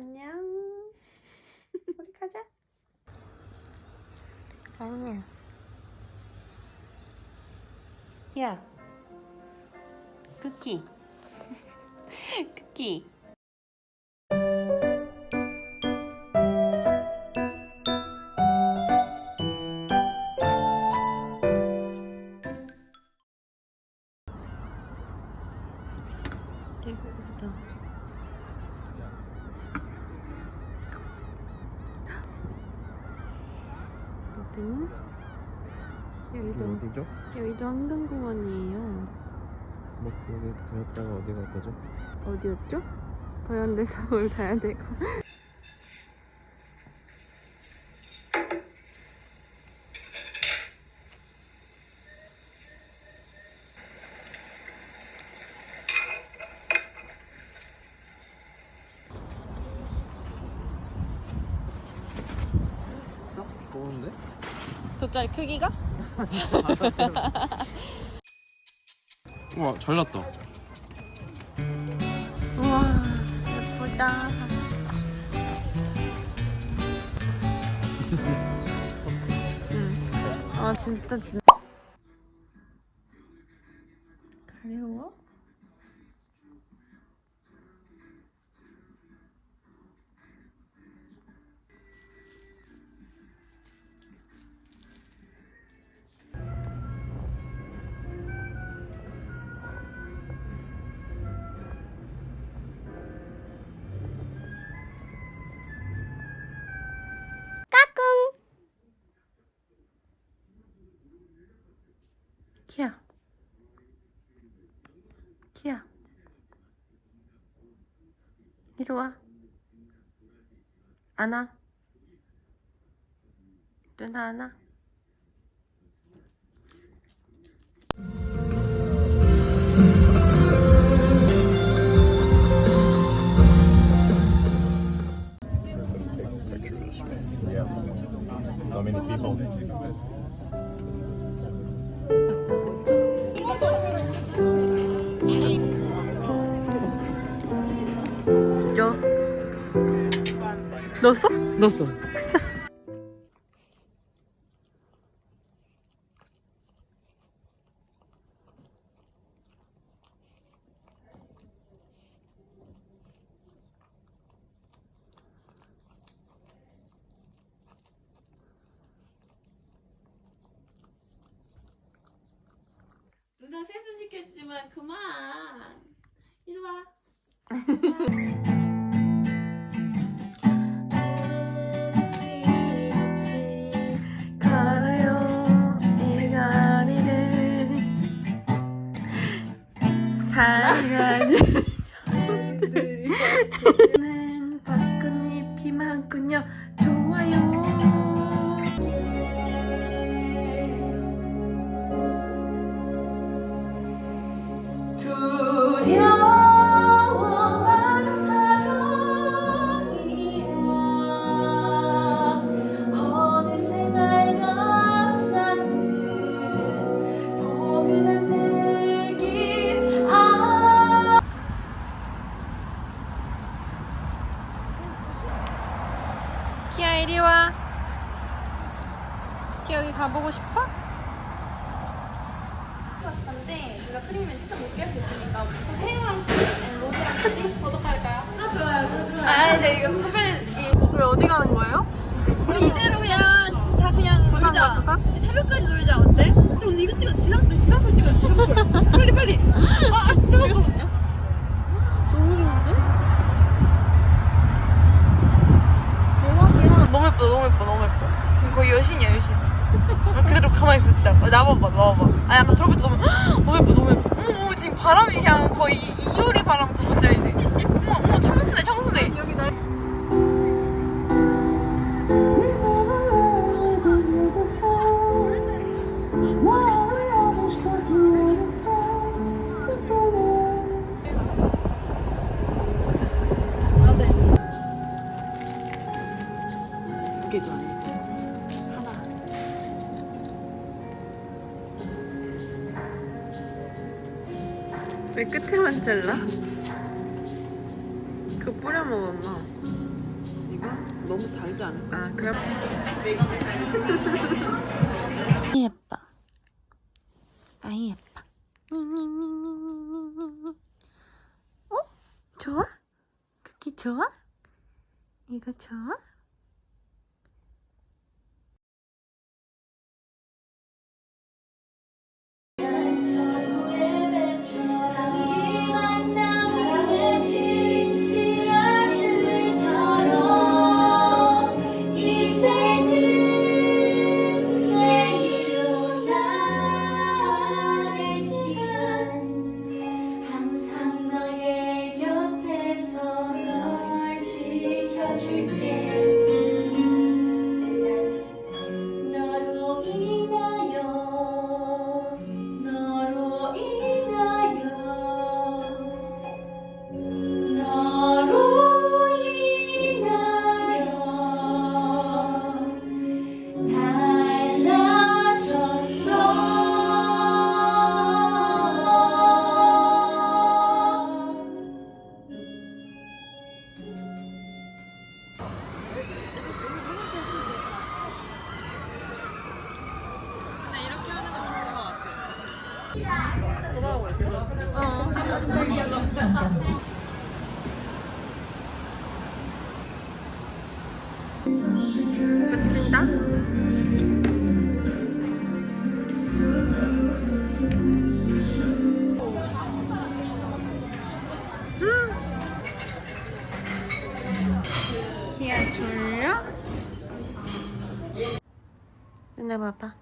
안녕. 우리 가자. 아니야. 야. 쿠키. 쿠키. 더현대 서울 가야 되고. 좋은데? 돗자리 크기가? 와 잘났다. 진짜 진짜. 이리 와. 안아. 누나 넣었어? 누나 세수 시켜주지만 그만. 이리 와. 가요 두려 새벽까지 놀자 어때? 지금 이거 찍어 지상철 지상철 찍어 지상철 빨리 빨리. 아, 아 지나갔어. 너무 좋은데? 대박이야 너무 예뻐 너무 예뻐 너무 예뻐 지금 거의 여신이야 여신 어, 그대로 가만히 있어 진짜 어, 나봐봐 나봐봐 아 약간 들어볼 때 너무 너무 예뻐 너무 예뻐 어머 지금 바람이 그냥 거의 이효리 바람 그건지 알지? 어머 어머 청순해 청순해 두 개도 아니고 하나. 왜 끝에만 잘라? 그거 뿌려 먹으면 이거 너무 달지 않을까? 아 그럼 예뻐. 아이 예뻐. 어? 좋아? 쿠키 좋아? 이거 좋아? 누나 봐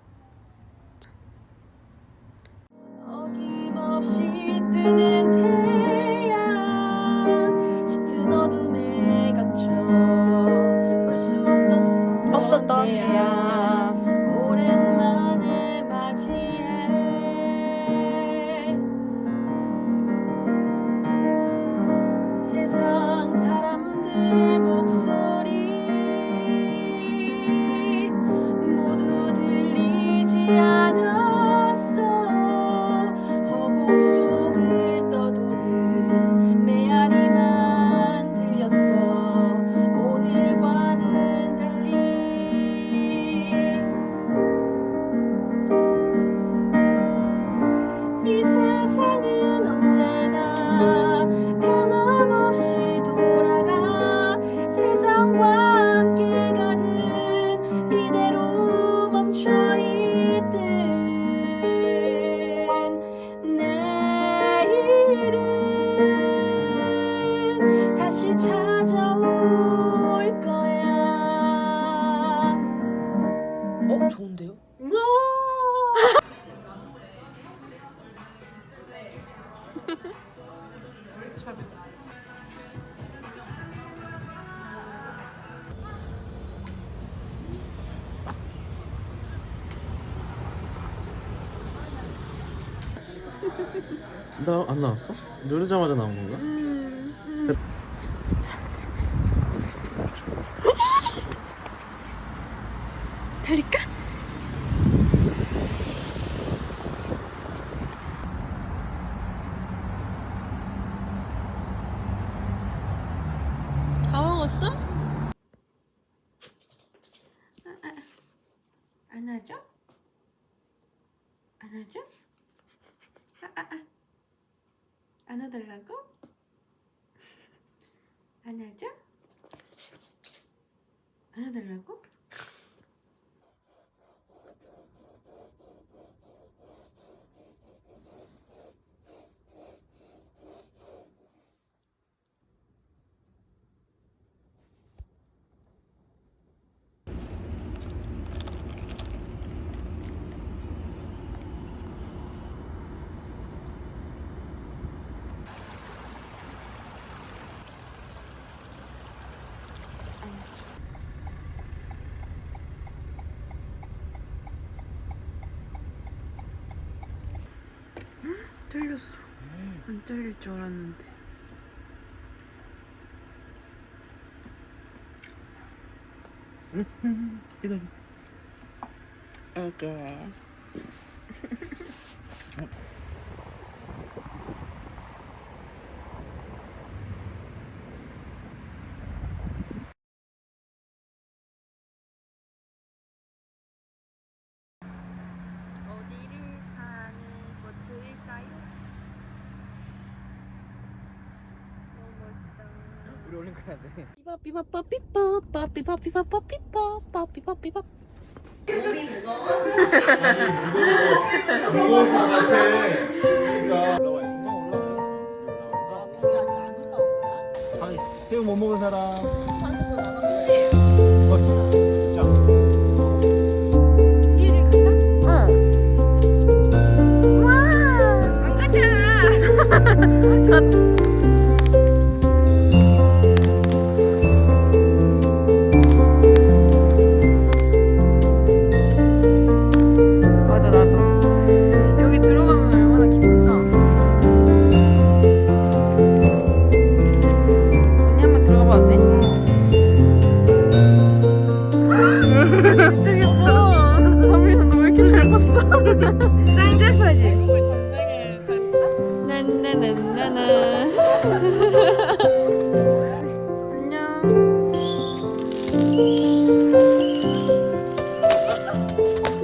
어 좋은데요? 나 안 나왔어? 누르자마자 나온 건가? 먹었어? 아, 아, 아. 안아달라고? 안아줘? 안아달라고? 잘렸어. 안 잘릴 줄 알았는데. 기다려. 에게. 올린 거야 돼. 삐바삐바빠삐빠빠삐바삐바빠삐빠빠삐빠삐빠 무거울 것 같아. 그러니까 올라와요. 아, 물이 아직 안 올라온 거야? 새우 못 먹은 사람. 반죽도 나가면 돼. 어, 진짜. 일을 갔다? 와, 안 갔잖아.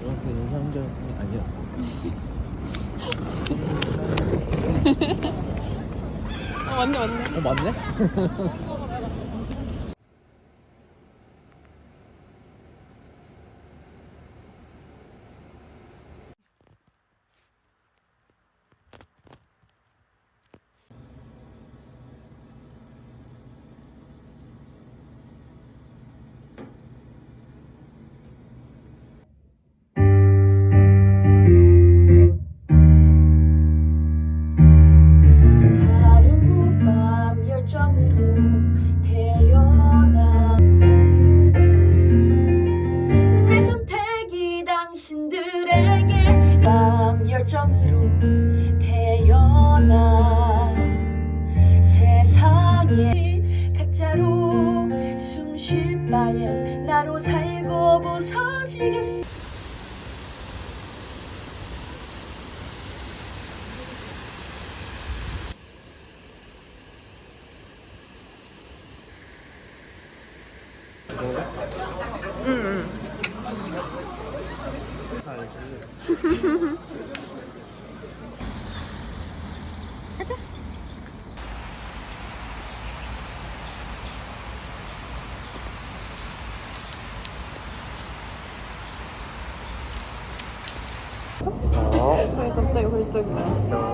저한테 인상적 아니었어. 아 맞네 맞네 어 맞네? 어? 갑자기 벌쩍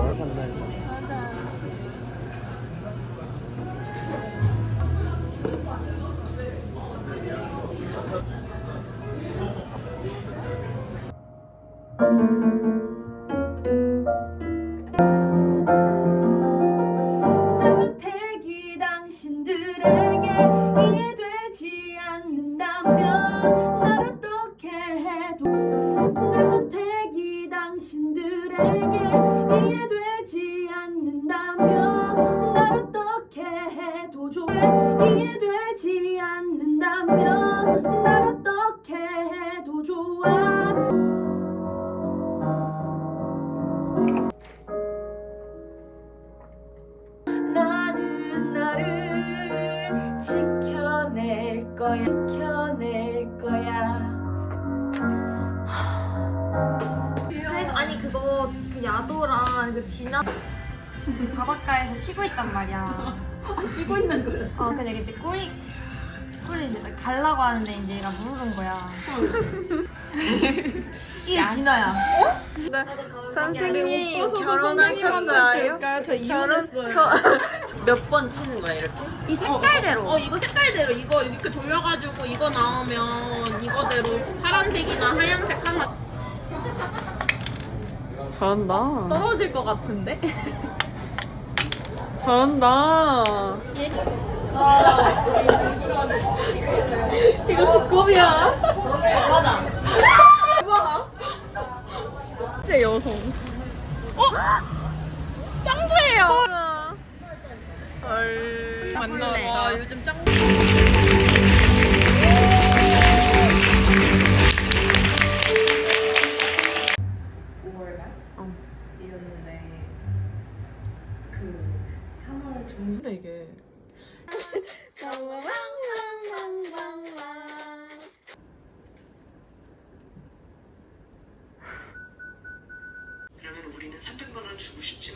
야도랑 그 진아 지금 바닷가에서 쉬고 있단 말이야. 쉬고 있는 거였어? 어, 근데 이제 꼬리 꼬리 이제 갈라고 하는데 이제 얘가 물은 거야. 이게 진아야. 선생님 결혼하셨어요? 저 이혼했어요. 몇 번 치는 거야 이렇게? 이 색깔대로. 어 이거 색깔대로 이거 이렇게 돌려가지고 이거 나오면 이거대로 파란색이나 하얀색 하나 잘한다. 떨어질 것 같은데? 잘한다. 이거 두꺼비야.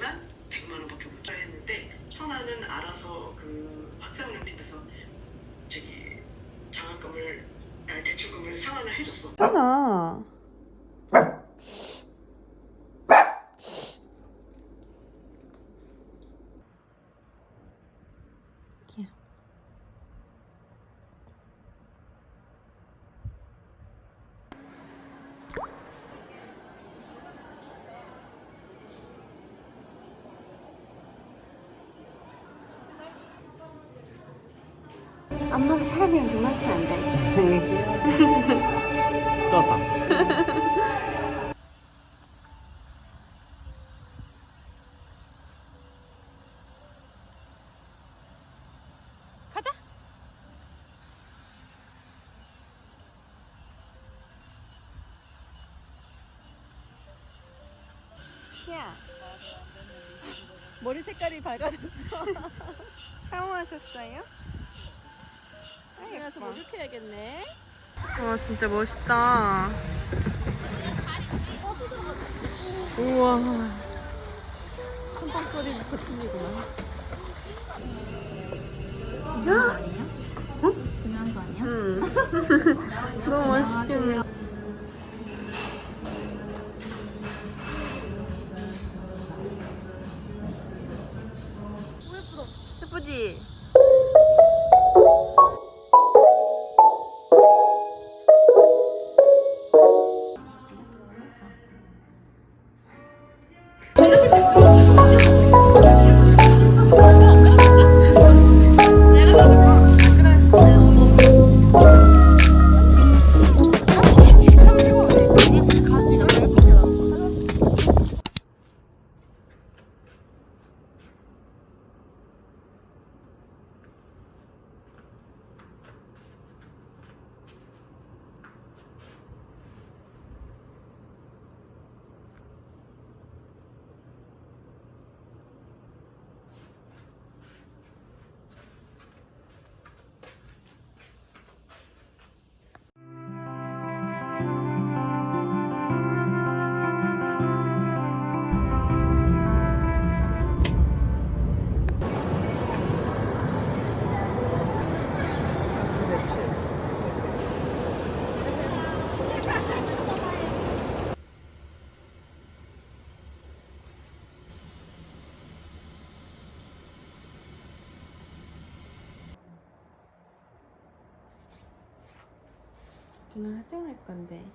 싶지만 100만 원밖에 못 줘야 했는데 천안은 알아서 그 학생운영 팀에서 저기 장학금을 아, 대출금을 상환을 해줬어. 하나. 또 왔다. 머리 색깔이 밝아졌어. 샤워하셨어요? 내가 좀 목욕해야겠네. 와 진짜 멋있다. 우와. 컴팡 소리부터 틀리구나. 중요한 거 아니야? 응. 너무 맛있겠네. 예 오늘 활동할 건데